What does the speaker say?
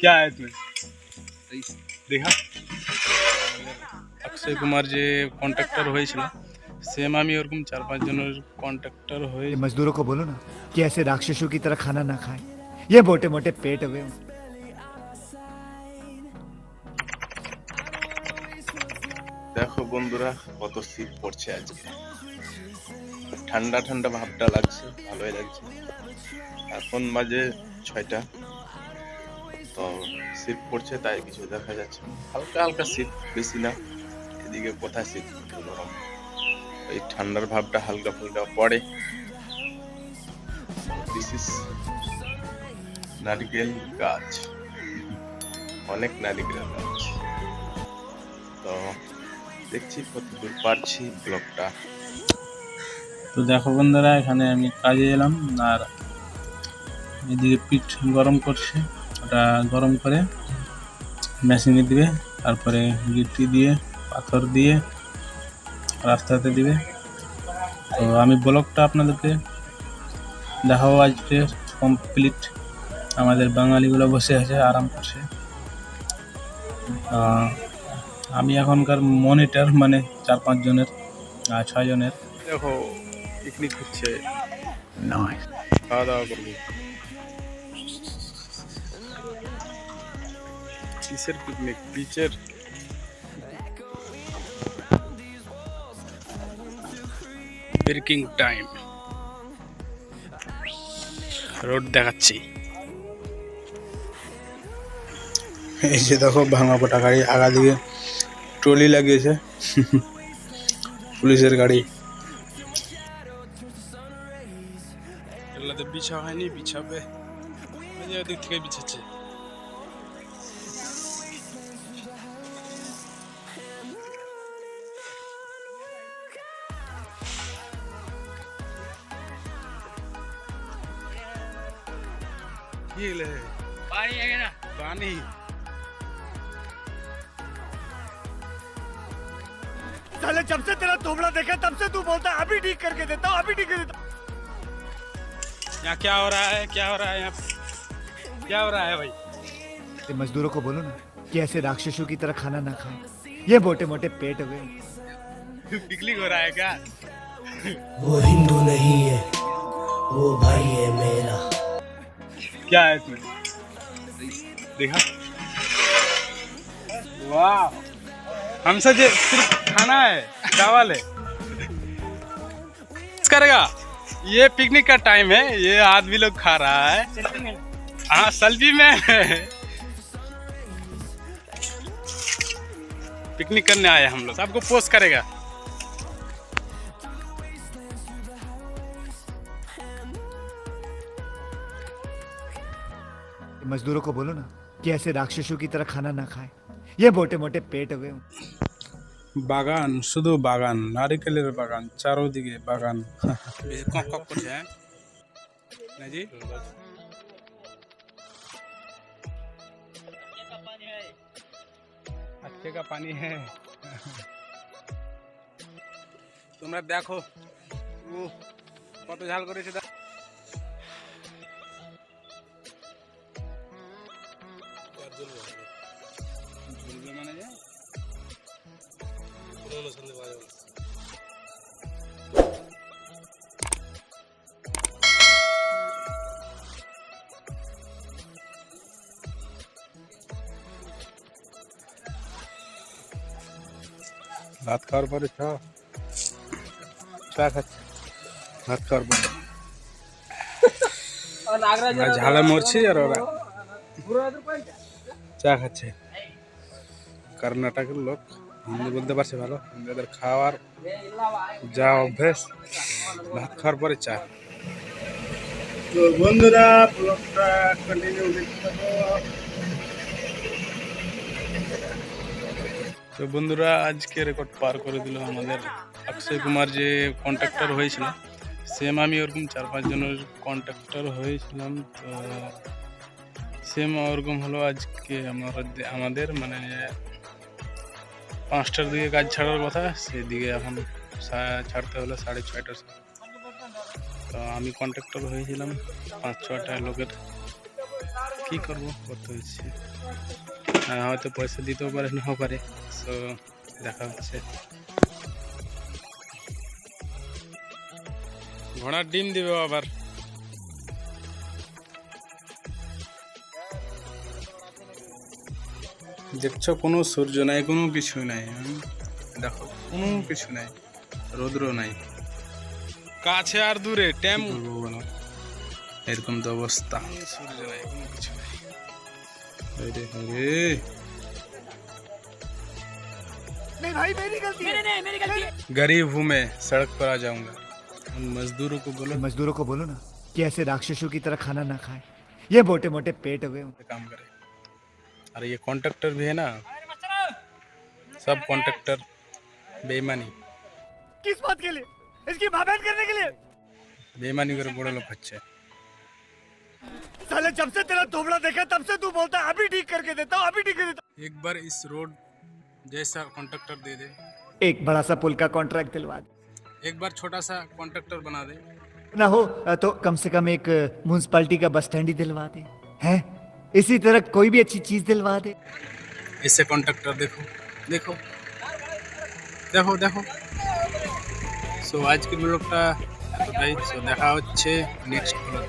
क्या है इसमें देखा অক্ষয় কুমার যে কন্ট্রাক্টর হয়েছিল সেম আমি ওরকম চার পাঁচ জনের কন্ট্রাক্টর হয়ে ये मजदूरों को बोलो ना कि ऐसे राक्षसों की तरह खाना ना खाएं ये मोटे मोटे पेट हुए हों। দেখো বন্ধুরা কত শীত পড়ছে আজকে ঠান্ডা ঠান্ডা ভাবটা লাগছে ভালোই লাগছে এখন বাজে ছয়টা তো শীত পড়ছে, তাই কিছু দেখা যাচ্ছে। হালকা হালকা শীত, বেশি না। এদিকে কোথায় শীত গরম এই ঠান্ডার ভাবটা হালকা ফুলকা পড়ে। ইস নারিকেল গাছ। অনেক নারিকেল গাছ। তো দেখছি কতদূর পারছি ব্লগটা। তো দেখো বন্ধুরা, এখানে আমি কাজে এলাম, আর এদিকে পিঠ গরম করছে। ওটা গরম করে মেশিনে দিবে তারপরে গিট্টি দিয়ে পাথর দিয়ে রাস্তাতে দিবে। তো আমি ব্লগটা আপনাদেরকে দেখাবো আজকে কমপ্লিট আমাদের বাঙালিগুলো বসে আছে আরাম করছে। আমি এখনকার মনিটর মানে চার পাঁচ জনের ছয় জনের। দেখো পিকনিক হচ্ছে। খাওয়া দাওয়া করব। কিসের পিকনিক বিচের ব্রেকিং টাইম রোড দেখাচ্ছি। এই যে দেখো ভাঙা পোটা গাড়ি আগা দিকে ট্রলি লাগিয়েছে। পুলিশের গাড়ি। এগুলোতে বিছা হয়নি বিছাবে। থেকে বিছাচ্ছে। ये ले पानी है ना? पानी। साले जब से तेरा थोबड़ा देखा तब से तू बोलता है, अभी ठीक करके देता हूँ अभी ठीक कर देता यहाँ क्या हो रहा है? क्या हो रहा है यहाँ? क्या हो रहा है भाई? मजदूरों को बोलो ना कि ऐसे राक्षसों की तरह खाना ना खाएँ ये मोटे मोटे पेट हुए हों। पिकनिक हो रहा है क्या? वो हिंदू नहीं है वो भाई है मेरा क्या है इसमें? देखा? वाह। हमसे जे सिर्फ़ खाना है चावल है। करेगा ये पिकनिक का टाइम है ये आदमी लोग खा रहा है। हाँ सल्फी में। पिकनिक करने आए हम लोग सबको पोस्ट करेगा। ये मजदूरों को बोलो ना कि ऐसे राक्षसों की तरह खाना ना खाएं ये मोटे मोटे पेट हुए हों। বাগান শুধু বাগান নারিকেলের বাগান চারোদিকে বাগান বেশি কক কক করছে হ্যাঁ না জি अच्छे का पानी है তোমরা দেখো ও কত ঝাল করেছে ভাত খাওয়ার পরে চ। চা খাচ্ছে। ভাত খাওয়ার পরে। আমরা ঝালে মরছি আর ওরা চা খাচ্ছে। কর্ণাটকের লোক, হিন্দি বলতে পারছে ভালো। হিন্দিদের খাওয়ার যা অভ্যেস, ভাত খাওয়ার পরে চা। তো বন্ধুরা ব্লগটা কন্টিনিউ দেখতে তো বন্ধুরা, আজকে রেকর্ড পার করে দিল আমাদের অক্ষয় কুমার যে কন্ট্রাক্টর হয়েছিল সেম আমি ওরকম চার পাঁচজনের কন্ট্রাক্টর হয়েছিলাম, তো সেম ওরকম হলো আজকে আমার আমাদের মানে পাঁচটার দিকে কাজ ছাড়ার কথা, সেদিকে এখন ছাড়তে হলো সাড়ে ছয়টার তো আমি কন্ট্রাক্টর হয়েছিলাম, পাঁচ ছটা লোকের। কী করব? করতে হচ্ছে আর হয়তো পয়সা দিতেও পারে নাও পারে। সো দেখা হচ্ছে। ঘোড়ার ডিম দিবে আবার। দেখছ কোনো সূর্য নাই কোনো কিছু নাই। দেখো কোনো কিছু নাই রৌদ্র নাই। কাছে আর দূরে ট্যাম বলো? এরকম তো অবস্থা সূর্য নাই কোনো কিছু নাই আরে আরে नहीं भाई मेरी गलती है गरीब हूँ मैं सड़क पर आ जाऊंगा उन मजदूरों को बोलो मजदूरों को बोलो ना कि ऐसे राक्षसों की तरह खाना ना खाएं ये मोटे मोटे पेट हुए काम करे अरे ये कॉन्ट्रैक्टर भी है ना सब कॉन्ट्रैक्टर बेईमानी किस बात के लिए इसकी भाभेन करने के लिए बेईमानी করে বড় লোক হচ্ছে साले जब से तेरा थोबड़ा देखा तब से तू बोलता है अभी ठीक करके देता हूँ अभी ठीक कर देता एक बार इस रोड जैसा कॉन्ट्रैक्टर दे दे हूँ एक बड़ा सा पुल का कॉन्ट्रैक्ट दिलवा दे एक बार छोटा सा कॉन्ट्रैक्टर बना दे ना हो तो कम से कम एक म्यूनसिपालिटी का बस स्टैंड ही दिलवा दे हैं इसी तरह कोई भी अच्छी चीज दिलवा दे इससे कॉन्ट्रैक्टर देखो देखो দেখো দেখো সো আজকের ব্লগটা এতটাই সো দেখা হচ্ছে নেক্সট ব্লগ